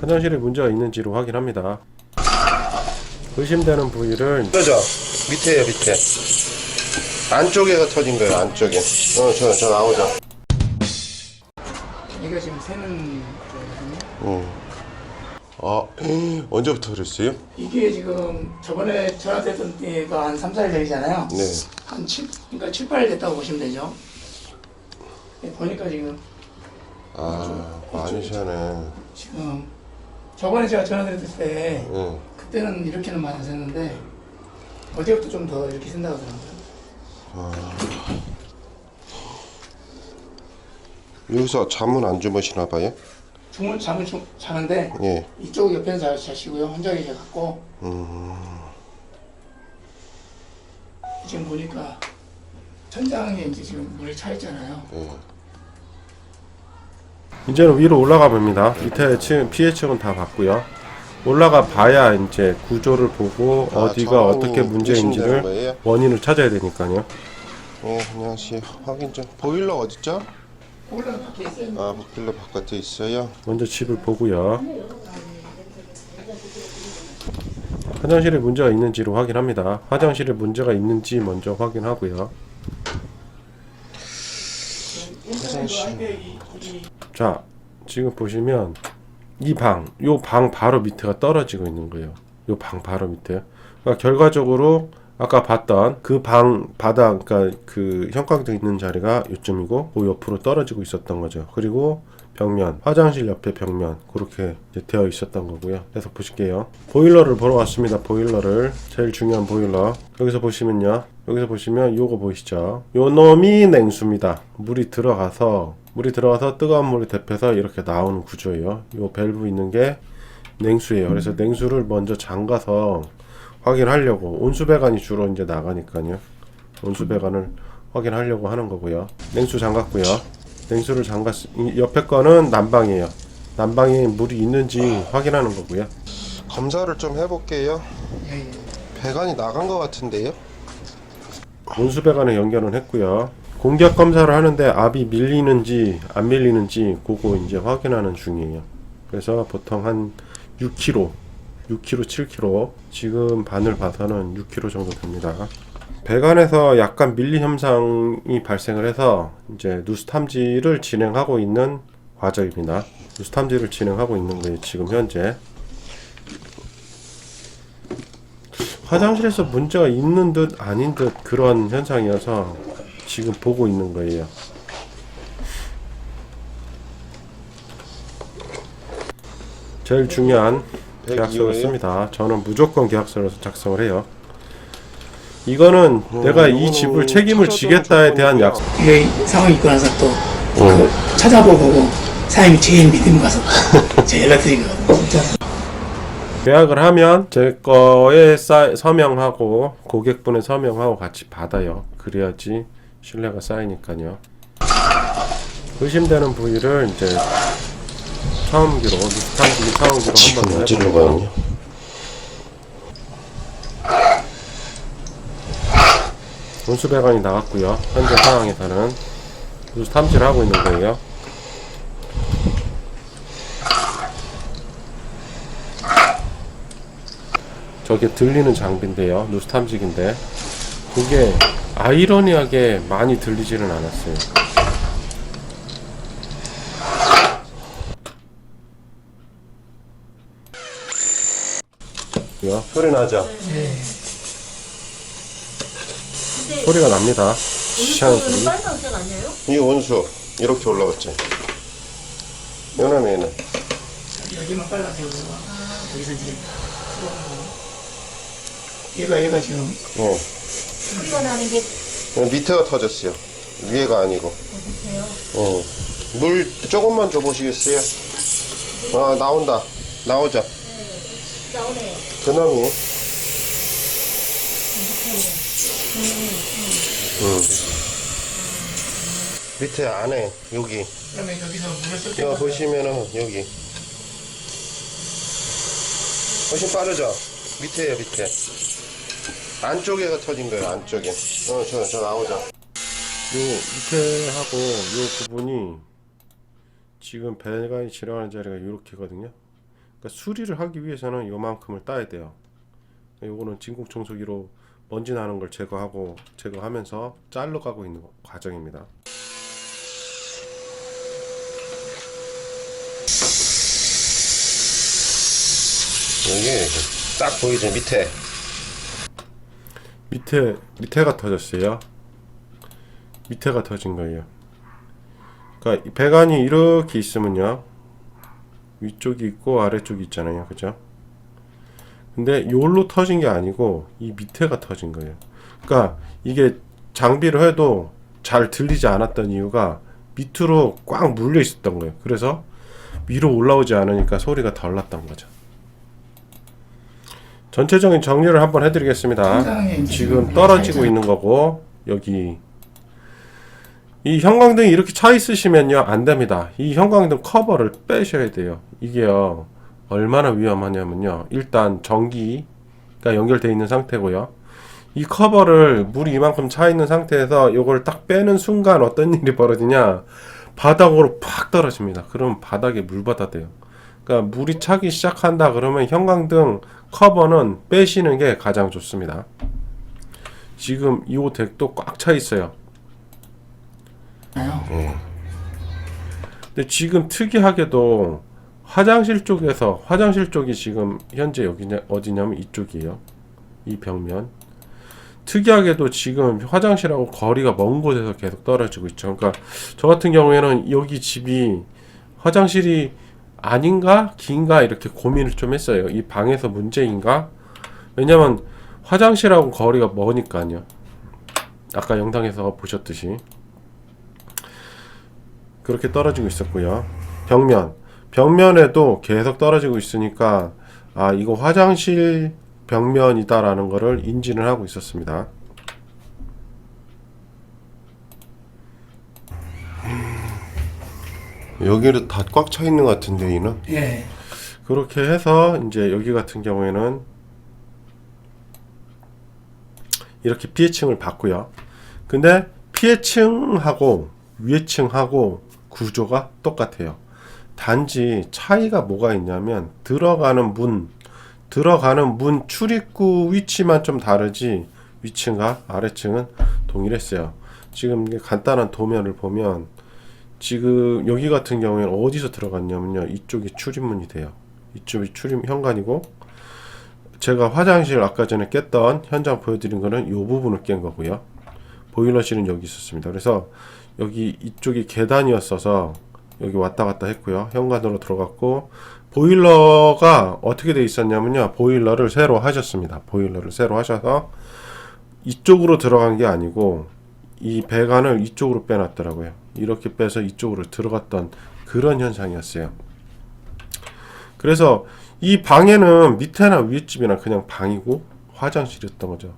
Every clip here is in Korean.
화장실에 문제가 있는지로 확인합니다. 의심되는 부위를 그죠? 밑에요 밑에 안쪽에가 터진 거예요 안쪽에 어저 저 나오죠 이거 지금 새는 거거든요. 어. 아 언제부터 그랬어요? 이게 지금 저번에 전화됐던 때가 한 3, 4일 전이잖아요. 네 한 7, 그러니까 7, 8일 됐다고 보시면 되죠. 예, 보니까 지금, 아, 많으시네. 지금, 저번에 제가 전화드렸을 때, 응. 그때는 이렇게는 많이 안 샜는데, 어제부터 좀 더 이렇게 쓴다고 하더라고요. 여기서 잠은 안 주무시나 봐요? 중을 잠을 좀 자는데, 예. 이쪽 옆에는 자, 자시고요. 혼자 계셔갖고, 음. 지금 보니까, 천장에 이제 지금 물이 차 있잖아요. 예. 이제는 위로 올라가 봅니다. 밑에 층 피해층은 다 봤고요. 올라가 봐야 이제 구조를 보고 아, 어디가 어떻게 문제인지를? 원인을 찾아야 되니까요. 예, 안녕하세요. 확인 좀. 보일러 어딨죠? 아, 보일러 바깥에 있어요. 먼저 집을 보고요. 화장실에 문제가 있는지로 확인합니다. 화장실에 문제가 있는지 먼저 확인하고요. 화장실. 자, 지금 보시면 이 방, 요 방 바로 밑에가 떨어지고 있는 거예요. 요 방 바로 밑에. 그러니까 결과적으로 아까 봤던 그 방 바닥, 그러니까 그 형광등 있는 자리가 요쯤이고 그 옆으로 떨어지고 있었던 거죠. 그리고 벽면, 화장실 옆에 벽면 그렇게 되어 있었던 거고요. 그래서 보실게요. 보일러를 보러 왔습니다. 보일러를 제일 중요한 보일러. 여기서 보시면요. 여기서 보시면 요거 보이시죠? 요 놈이 냉수입니다. 물이 들어가서 물이 들어가서 뜨거운 물이 대표서 이렇게 나오는 구조예요. 요 밸브 있는 게 냉수예요. 그래서 냉수를 먼저 잠가서 확인하려고 온수 배관이 주로 이제 나가니까요. 온수 배관을 확인하려고 하는 거고요. 냉수 잠갔고요. 냉수를 잠갔 이 옆에 거는 난방이에요. 난방에 물이 있는지 확인하는 거고요. 검사를 좀 해볼게요. 예, 예. 배관이 나간 것 같은데요? 온수 배관에 연결은 했고요. 공격 검사를 하는데 압이 밀리는지 안 밀리는지 그거 이제 확인하는 중이에요. 그래서 보통 한 6kg, 6kg, 7kg 지금 바늘 봐서는 6kg 정도 됩니다. 배관에서 약간 밀리 현상이 발생을 해서 이제 누수 탐지를 진행하고 있는 과정입니다. 누수 탐지를 진행하고 있는 거예요. 지금 현재. 화장실에서 문제가 있는 듯 아닌 듯 그런 현상이어서 지금 보고 있는 거예요. 제일 중요한 계약서를 102호예요? 씁니다. 저는 무조건 계약서를 작성을 해요. 이거는 내가 이 집을 책임을 지겠다에 대한. 약속. 이게 상황이 있고 나서 또, 그 찾아보고, 사장님이 제일 믿음 가서 제 연락드리거든요. 계약을 하면 제 거에 쌓- 서명하고 고객분의 서명하고 같이 받아요. 그래야지 신뢰가 쌓이니까요. 의심되는 부위를 이제 처음기로 미스탄기 처음기로 한번 어디로 해보고 가요? 온수 배관이 나갔고요. 현재 상황에서는 탐지를 하고 있는 거예요. 저게 들리는 장비인데요. 누수 탐지기인데 그게 아이러니하게 많이 들리지는 않았어요. 요 소리 나죠? 소리가 납니다. 시원한 소리. 빨간색 아니에요? 이 온수 이렇게 올라갔지. 요놈 얘는 여기만 빨라서 여기서 이제 얘가 얘가 지금 어. 소리가 나는 게 밑에가 터졌어요. 위에가 아니고. 어. 물 조금만 줘 보시겠어요? 아 나온다. 나오죠. 나오네요. 그놈이. 응. 밑에 안에 여기 그러면 여기서 물을 쓸 이거 때마다 보시면은 여기 훨씬 빠르죠? 밑에요 밑에 안쪽에가 터진 거예요 안쪽에 어 저 저 나오죠 요 밑에 하고 요 부분이 지금 배관이 지나가는 자리가 이렇게거든요. 그러니까 수리를 하기 위해서는 요만큼을 따야 돼요. 요거는 진공 청소기로 먼지 나는 걸 제거하고 제거하면서 잘라가고 있는 과정입니다. 여기 딱 보이죠 밑에 밑에 밑에가 터졌어요. 밑에가 터진 거예요. 그러니까 이 배관이 이렇게 있으면요. 위쪽이 있고 아래쪽이 있잖아요. 그죠? 근데 요로 터진 게 아니고 이 밑에가 터진 거예요. 그러니까 이게 장비를 해도 잘 들리지 않았던 이유가 밑으로 꽉 물려 있었던 거예요. 그래서 위로 올라오지 않으니까 소리가 덜 났던 거죠. 전체적인 정리를 한번 해드리겠습니다. 지금 좀 떨어지고. 있는 거고 여기 이 형광등이 이렇게 차 있으시면요 안 됩니다. 이 형광등 커버를 빼셔야 돼요. 이게요 얼마나 위험하냐면요 일단 전기가 연결되어 있는 상태고요. 이 커버를 물이 이만큼 차 있는 상태에서 이걸 딱 빼는 순간 어떤 일이 벌어지냐 바닥으로 팍 떨어집니다. 그러면 바닥에 물바다 돼요. 그러니까 물이 차기 시작한다 그러면 형광등 커버는 빼시는 게 가장 좋습니다. 지금 이 덱도 꽉 차 있어요. 근데 지금 특이하게도 화장실 쪽에서 화장실 쪽이 지금 현재 여기냐 어디냐면 이쪽이에요. 이 벽면. 특이하게도 지금 화장실하고 거리가 먼 곳에서 계속 떨어지고 있죠. 그러니까 저 같은 경우에는 여기 집이 화장실이 아닌가 긴가 이렇게 고민을 좀 했어요. 이 방에서 문제인가? 왜냐면 화장실하고 거리가 머니까요. 아까 영상에서 보셨듯이 그렇게 떨어지고 있었고요. 벽면 벽면에도 계속 떨어지고 있으니까 아 이거 화장실 벽면이다라는 거를 인지를 하고 있었습니다. 여기를 다 꽉 차 있는 것 같은데 이는 예. 그렇게 해서 이제 여기 같은 경우에는 이렇게 피해층을 받고요. 근데 피해층하고 위해층하고 구조가 똑같아요. 단지 차이가 뭐가 있냐면 들어가는 문, 들어가는 문 출입구 위치만 좀 다르지 위층과 아래층은 동일했어요. 지금 간단한 도면을 보면 지금 여기 같은 경우에는 어디서 들어갔냐면요. 이쪽이 출입문이 돼요. 이쪽이 출입 현관이고 제가 화장실 아까 전에 깼던 현장 보여드린 거는 이 부분을 깬 거고요. 보일러실은 여기 있었습니다. 그래서 여기 이쪽이 계단이었어서 여기 왔다 갔다 했고요. 현관으로 들어갔고 보일러가 어떻게 돼 있었냐면요. 보일러를 새로 하셨습니다. 보일러를 새로 하셔서 이쪽으로 들어간 게 아니고 이 배관을 이쪽으로 빼놨더라고요. 이렇게 빼서 이쪽으로 들어갔던 그런 현상이었어요. 그래서 이 방에는 밑에나 윗집이나 그냥 방이고 화장실이었던 거죠.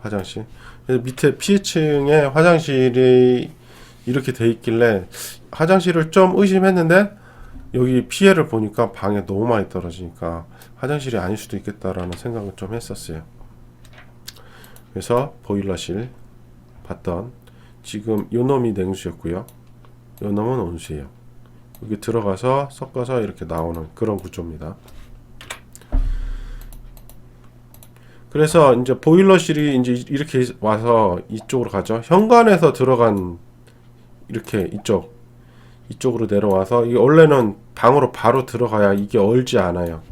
화장실. 밑에 피해층에 화장실이 이렇게 돼 있길래 화장실을 좀 의심했는데 여기 피해를 보니까 방에 너무 많이 떨어지니까 화장실이 아닐 수도 있겠다라는 생각을 좀 했었어요. 그래서 보일러실 봤던 지금 요 놈이 냉수였고요. 요 놈은 온수예요. 여기 들어가서 섞어서 이렇게 나오는 그런 구조입니다. 그래서 이제 보일러실이 이제 이렇게 와서 이쪽으로 가죠. 현관에서 들어간 이렇게 이쪽 이쪽으로 내려와서 이게 원래는 방으로 바로 들어가야 이게 얼지 않아요.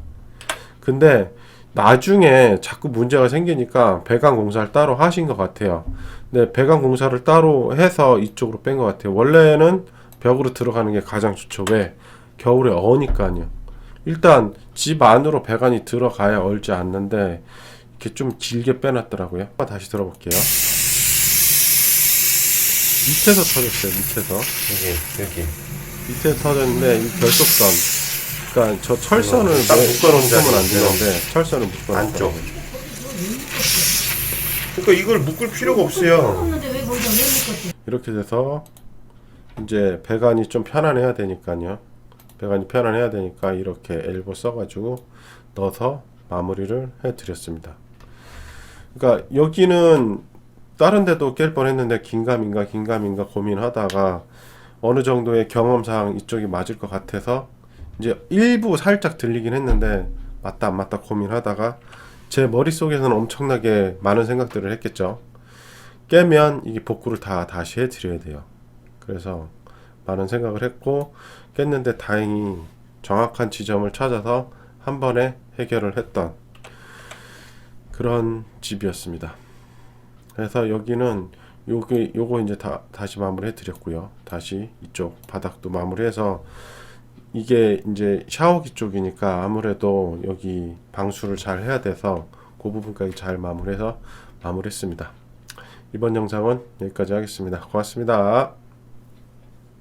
근데 나중에 자꾸 문제가 생기니까 배관 공사를 따로 하신 것 같아요. 근데 배관 공사를 따로 해서 이쪽으로 뺀 것 같아요. 원래는 벽으로 들어가는 게 가장 좋죠. 왜? 겨울에 어니까요. 일단 집 안으로 배관이 들어가야 얼지 않는데 이렇게 좀 길게 빼놨더라고요. 다시 들어볼게요. 밑에서 터졌어요. 밑에서 여기 여기 밑에 터졌는데 이 결속선. 그러니까 저 철선을 딱왜 묶어놓은 안 자리 되는데 철선을 묶어놓은 안쪽. 그러니까 이걸 묶을 필요가 없어요. 없는데 왜 먼저 왜 묶었지? 이렇게 돼서 이제 배관이 좀 편안해야 되니까요. 배관이 편안해야 되니까 이렇게 엘보 써가지고 넣어서 마무리를 해드렸습니다. 그러니까 여기는 다른 데도 깰 뻔했는데 긴가민가 긴가민가 고민하다가 어느 정도의 경험상 이쪽이 맞을 것 같아서 이제 일부 살짝 들리긴 했는데 맞다 안 맞다 고민하다가 제 머릿속에서는 엄청나게 많은 생각들을 했겠죠. 깨면 이게 복구를 다 다시 해드려야 돼요. 그래서 많은 생각을 했고 깼는데 다행히 정확한 지점을 찾아서 한 번에 해결을 했던 그런 집이었습니다. 그래서 여기는 요게 요거 이제 다 다시 마무리해 드렸고요. 다시 이쪽 바닥도 마무리해서 이게 이제 샤워기 쪽이니까 아무래도 여기 방수를 잘 해야 돼서 그 부분까지 잘 마무리해서 마무리했습니다. 이번 영상은 여기까지 하겠습니다. 고맙습니다.